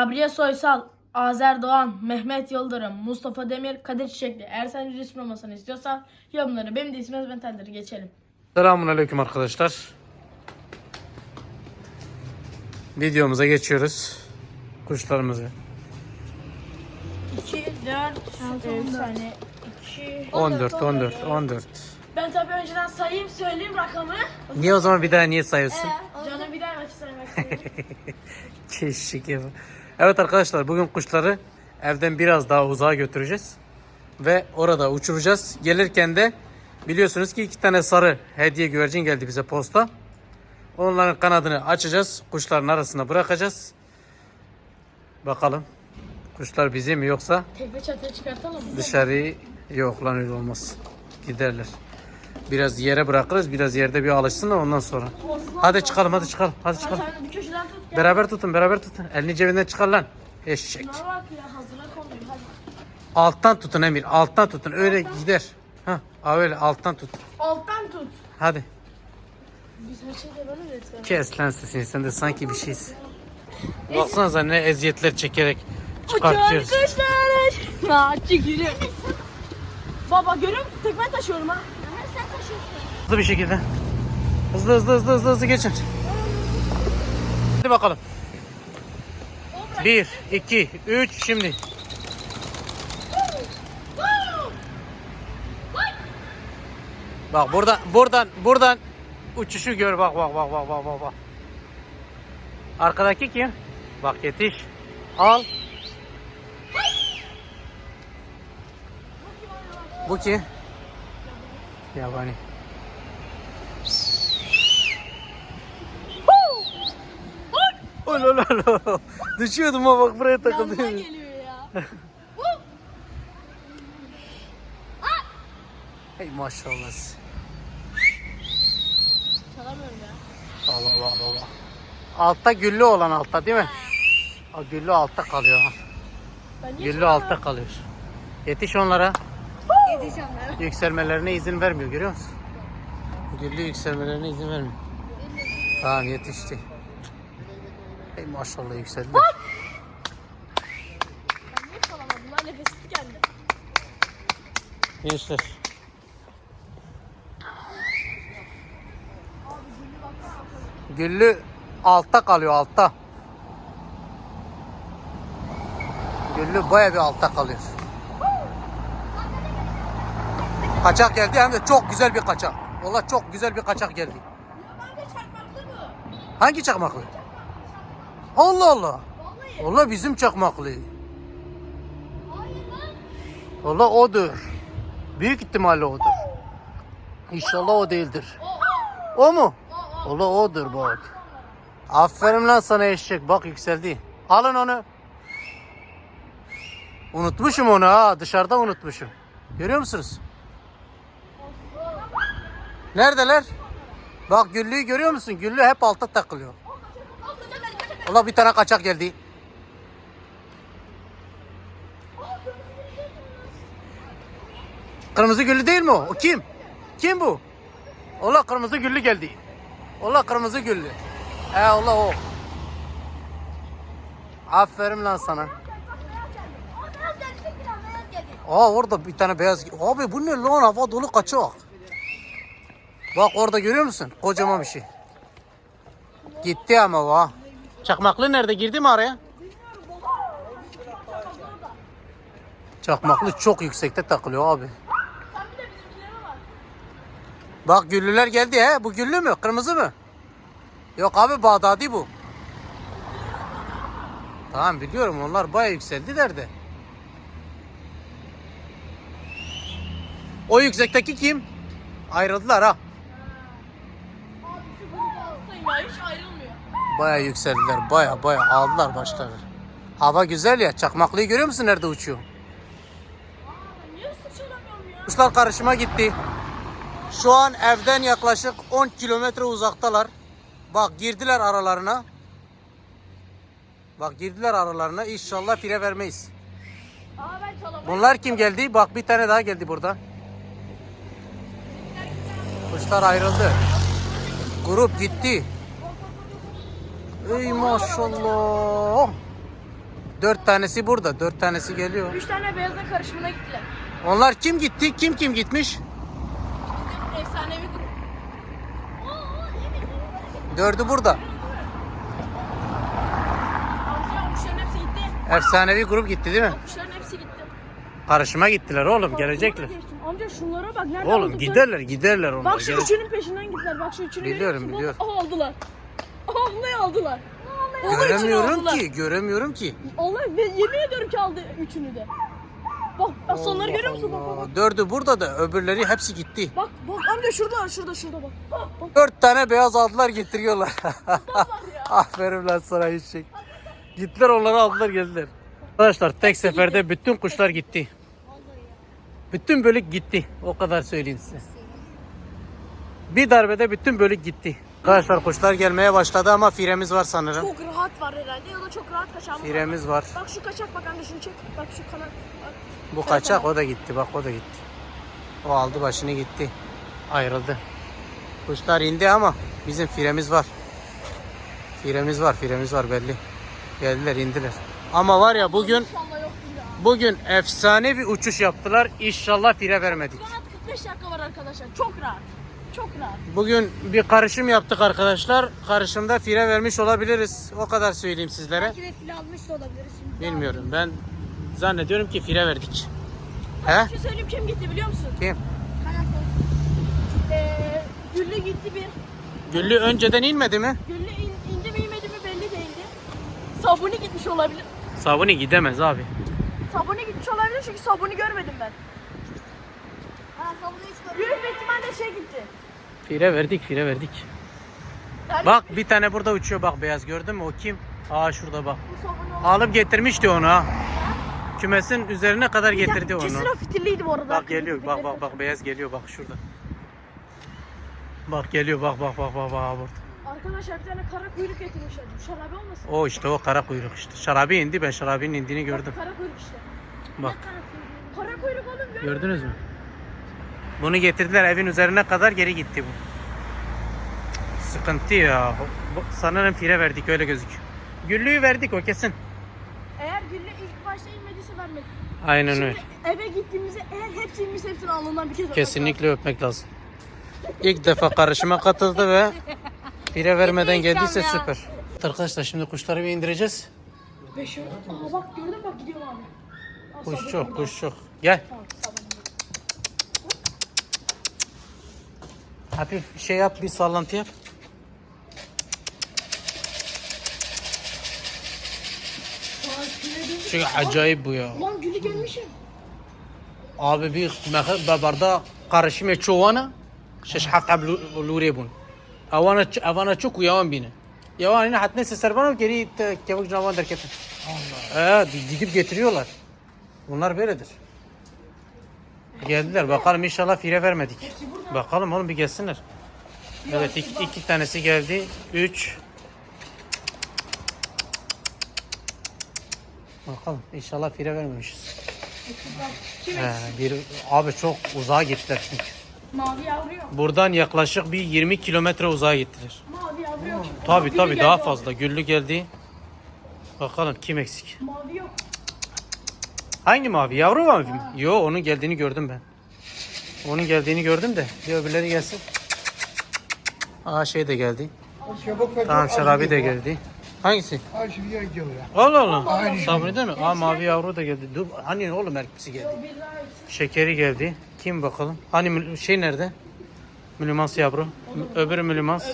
Gabriel Soysal, Azer Doğan, Mehmet Yıldırım, Mustafa Demir, Kadir Çiçekli. Eğer sen resim olmasını istiyorsan yorumları. Benim de ismim Ezben Teldir. Geçelim. Selamun Aleyküm arkadaşlar. Videomuza geçiyoruz. Kuşlarımızı. 2, 4, 3 saniye. 2, 14, 14, 14. Ben tabii önceden sayayım, söyleyeyim rakamı. Niye o zaman bir daha niye sayıyorsun? Canım bir daha vakit saymak istiyorum. Keşke. Evet arkadaşlar bugün kuşları evden biraz daha uzağa götüreceğiz. Ve orada uçuracağız. Gelirken de biliyorsunuz ki iki tane sarı hediye güvercin geldi bize posta. Onların kanadını açacağız. Kuşların arasına bırakacağız. Bakalım kuşlar bizim mi yoksa Tepe çatıya çıkartalım mı? dışarıyı yok lan öyle olmaz. Giderler. Biraz yere bırakırız. Biraz yerde bir alışsınlar ondan sonra. Hadi çıkalım hadi çıkalım. Hadi çıkalım. Sen bir köşeden tut. Gel. Beraber tutun, beraber tutun. Elini cebinden çıkar lan. Eşek. Buna bak ya hazıra konuyor. Hadi. Alttan tutun Emir, alttan tutun. Öyle gider. Ha, öyle alttan tut. Alttan tut. Hadi. Biz her şeyde böyle üretiyoruz. Kes lan sesini. Sen de sanki bir şeysin. Baksanıza ne eziyetler çekerek çıkartıyoruz. Arkadaşlar. Maçı gülüm. Baba görüyor musun? Tekme taşıyorum ha. Hızlı bir şekilde. Hızlı hızlı hızlı hızlı hızlı geçin. Hadi bakalım. Bir, iki, üç, şimdi. Bak buradan, buradan, buradan uçuşu gör. Bak, bak, bak, bak, bak, bak. Arkadaki kim? Bak yetiş. Al. Bu kim? Yabani. Ol ol ol. Düşüyordum ama bak buraya takıldı. Yandan geliyor ya. Hey maşallah. Çalamıyorum ya. Allah Allah Allah. Altta güllü olan altta değil mi? O güllü altta kalıyor. ha. Ben niye Güllü altta kalıyor. Yetiş onlara. Yetiş onlara. Yükselmelerine izin vermiyor görüyor musun? Güllü yükselmelerine izin vermiyor. Tamam yetişti. Hey maşallah yükseldi. Ben niye tükendi. Gençler. Güllü altta kalıyor altta. Güllü baya bir altta kalıyor. Kaçak geldi hem de çok güzel bir kaçak. Valla çok güzel bir kaçak geldi. Hangi çakmaklı? Allah Allah. Vallahi. Valla bizim çakmaklı. Valla odur. Büyük ihtimalle odur. İnşallah o değildir. O mu? Ola odur bak. Aferin lan sana eşek. Bak yükseldi. Alın onu. Unutmuşum onu ha. Dışarıda unutmuşum. Görüyor musunuz? Neredeler? Bak Güllü'yü görüyor musun? Güllü hep altta takılıyor. Ola bir tane kaçak geldi. Kırmızı güllü değil mi o? O kim? Kim bu? Ola kırmızı güllü geldi. Ola kırmızı güllü. He ola o. Aferin lan sana. Aa orada bir tane beyaz. Abi bu ne lan hava dolu kaçak. Bak orada görüyor musun? Kocaman bir şey. Gitti ama ha. Çakmaklı nerede? Girdi mi araya? Çakmaklı çok yüksekte takılıyor abi. Bak güllüler geldi he. Bu güllü mü? Kırmızı mı? Yok abi Bağdadi bu. Tamam biliyorum onlar baya yükseldiler de. O yüksekteki kim? Ayrıldılar ha. Abi şu grubu alsın ya hiç ayrılmıyor. Baya yükseldiler. Baya baya aldılar başları. Hava güzel ya. Çakmaklıyı görüyor musun nerede uçuyor? Aa, niye? Kuşlar karışıma gitti. Şu an evden yaklaşık 10 kilometre uzaktalar. Bak girdiler aralarına. Bak girdiler aralarına. İnşallah fire vermeyiz. Bunlar kim geldi? Bak bir tane daha geldi burada. Kuşlar ayrıldı. Grup gitti. Ey maşallah. Dört tanesi burada. Dört tanesi geliyor. Üç tane beyazın karışımına gittiler. Onlar kim gitti? Kim kim gitmiş? Bizim efsanevi grup. Dördü burada. Amca kuşların hepsi gitti. Efsanevi grup gitti değil mi? Kuşların hepsi gitti. Karışıma gittiler oğlum. Gelecekler. Amca şunlara bak nerede Oğlum giderler giderler onlar. Bak şu üçünün peşinden gittiler. Bak şu üçünü görüyor Biliyorum, biliyorum. Aha aldılar. Ne aldılar? Onun için Göremiyorum aldılar. ki. Göremiyorum ki. Allah ve yemin ediyorum ki aldı üçünü de. Bak bak sonları Allah görüyor musun? Bak bak Allah. bak. Dördü burada da öbürleri hepsi gitti. Bak bak amca şurada şurada şurada bak. Bak bak. Dört tane beyaz aldılar getiriyorlar. ya. Aferin lan sana eşek. Gittiler onları aldılar geldiler. Arkadaşlar tek seferde bütün kuşlar gitti. Bütün bölük gitti. O kadar söyleyeyim size. Bir darbede bütün bölük gitti. Arkadaşlar kuşlar gelmeye başladı ama firemiz var sanırım. Çok rahat var herhalde ya da çok rahat kaçağımız. Firemiz var. Bak şu kaçak bak amca şunu çek. Bak şu kanat. Bak. Bu kaçak o da gitti. Bak o da gitti. O aldı başını gitti. Ayrıldı. Kuşlar indi ama bizim firemiz var. Firemiz var, firemiz var belli. Geldiler, indiler. Ama var ya bugün bugün efsane bir uçuş yaptılar. İnşallah fire vermedik. Rahat 45 dakika var arkadaşlar. Çok rahat. Çok rahat. Bugün bir karışım yaptık arkadaşlar. Karışımda fire vermiş olabiliriz. O kadar söyleyeyim sizlere. Belki de fil almış da olabiliriz şimdi. Bilmiyorum. Ben zannediyorum ki fire verdik. He? Bir şey söyleyeyim kim gitti biliyor musun? Kim? Ee, Güllü gitti bir. Güllü önceden inmedi mi? Güllü in, indi mi inmedi mi belli değildi. Sabuni gitmiş olabilir. Sabuni gidemez abi. Sabuni gitmiş olabilir çünkü sabuni görmedim ben. Ha sabuni hiç görmedim. Büyük ihtimalle şey gitti. Fire verdik, fire verdik. Yani Bak bir tane burada uçuyor bak beyaz gördün mü o kim? Aa şurada bak. Alıp getirmişti onu ha. Kümesin üzerine kadar getirdi onu. Kesin o fitiliydi bu arada. Bak geliyor bak bak bak beyaz geliyor bak şurada. Bak geliyor bak bak bak bak bak burada. Arkadaşlar bir tane kara kuyruk getirmişler. Bu şarabe olmasın? O işte o kara kuyruk işte. Şarabi indi ben şarabinin indiğini gördüm. Kara kuyruk işte. Bak Kara kuyruk oğlum gördünüz mü? Bunu getirdiler evin üzerine kadar geri gitti bu. Sıkıntı ya. Sanırım fire verdik öyle gözüküyor. Güllüyü verdik o kesin. Eğer Güllü ilk başta inmediyse vermedik. Aynen Şimdi öyle. eve gittiğimizde eğer hepsi inmişse hepsini alnından bir kez Kesinlikle öpmek lazım. İlk defa karışıma katıldı ve fire vermeden geldiyse süper. Arkadaşlar şimdi kuşları bir indireceğiz. Beş. Aa bak gördün bak gidiyor abi. Aa, Kuş çok, kuş çok. Gel. Tamam, sabun. Hafif şey yap, bir sallantı yap. Çünkü acayip bu ya. Lan Güllü gelmişim. Abi bir babarda karışım çoğana şiş hak luribun. Avana avana çok uyavan bine. Yavan yine hatta neyse serbanım geri kevuk canavan derketin. Allah. Ee, gidip getiriyorlar. Bunlar böyledir. Geldiler bakalım inşallah fire vermedik. Bakalım oğlum bir gelsinler. Evet iki, iki tanesi geldi. Üç. Bakalım inşallah fire vermemişiz. He, bir, abi çok uzağa gittiler çünkü. Mavi yavru yok. Buradan yaklaşık bir 20 kilometre uzağa gittiler. Mavi yavru yok. Tabi tabi daha fazla. Güllü geldi. Bakalım kim eksik? Mavi yok. Hangi mavi? Yavru mavi mi? Yo onun geldiğini gördüm ben. Onun geldiğini gördüm de. Bir öbürleri gelsin. Aa şey de geldi. Tamam şarabi de geldi. Hangisi? Allah Allah. Sabri değil mi? Aa mavi yavru da geldi. Dur hani oğlum hepsi geldi. Şekeri geldi. Kim bakalım? Hani şey nerede? Mülümans yavru. Öbürü mülümans.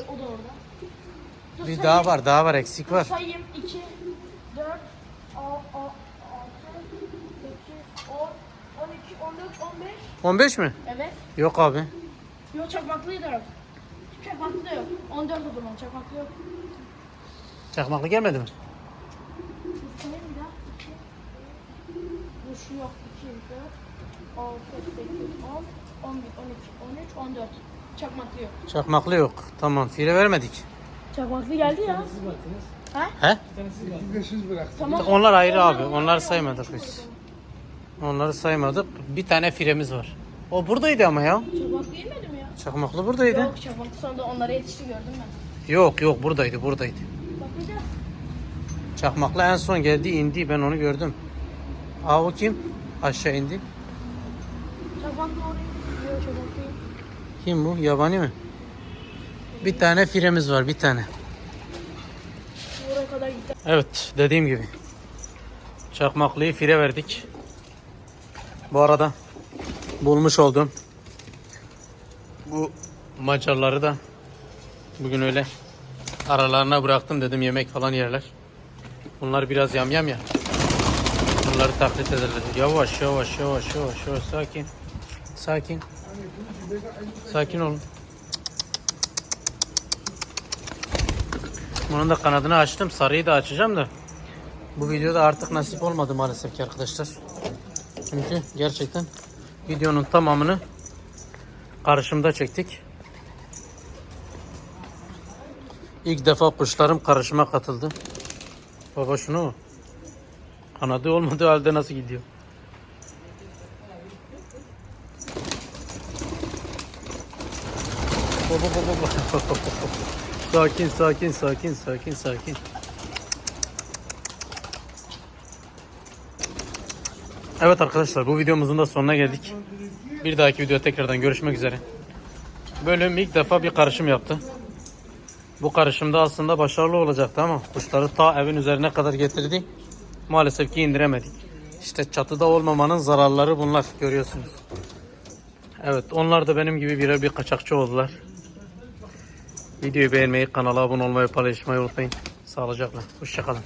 Bir daha var, daha var, eksik var. Sayayım 2, 4, 6, 6, 8, 10, 12, 14, 15. 15 mi? Evet. Yok abi. Yok çakmaklıyı da yok. Çakmaklı da yok. 14 o zaman çakmaklı yok. Çakmaklı gelmedi mi? Sayayım bir daha. 2, Bu şu yok. 2, 4, 6, 8, 10, 11, 12, 13, 14. Çakmaklı yok. Çakmaklı yok. Tamam, fire vermedik. Çakmaklı geldi ya. Ha? He? Ücretsiz bıraktım. Tamam. Onlar ayrı abi. Onları saymadık biz. Onları saymadık. Bir tane firemiz var. O buradaydı ama ya. Çakmaklı yemedi mi ya? Çakmaklı buradaydı. Yok çakmaklı sonra da onlara yetişti gördüm ben. Yok yok buradaydı buradaydı. Bakacağız. Çakmaklı en son geldi indi ben onu gördüm. Aa o kim? Aşağı indi. Çakmaklı oraya gidiyor çakmaklı. Kim bu? Yabani mi? Bir tane firemiz var bir tane. Oraya kadar. Evet dediğim gibi. Çakmaklıyı fire verdik. Bu arada bulmuş oldum. Bu macarları da bugün öyle aralarına bıraktım dedim yemek falan yerler. Bunlar biraz yamyam ya. Bunları taklit ederler. Yavaş yavaş yavaş yavaş yavaş sakin. Sakin. Sakin olun. Bunun da kanadını açtım. Sarıyı da açacağım da. Bu videoda artık nasip olmadı maalesef ki arkadaşlar. Çünkü gerçekten videonun tamamını karışımda çektik. İlk defa kuşlarım karışıma katıldı. Baba şunu? Kanadı olmadığı halde nasıl gidiyor? Baba baba baba. Sakin sakin sakin sakin sakin. Evet arkadaşlar bu videomuzun da sonuna geldik. Bir dahaki videoda tekrardan görüşmek üzere. Bölüm ilk defa bir karışım yaptı. Bu karışımda aslında başarılı olacaktı ama kuşları ta evin üzerine kadar getirdi. Maalesef ki indiremedik. İşte çatıda olmamanın zararları bunlar görüyorsunuz. Evet onlar da benim gibi birer bir kaçakçı oldular. Videoyu beğenmeyi, kanala abone olmayı, paylaşmayı unutmayın. Sağlıcakla. Hoşçakalın.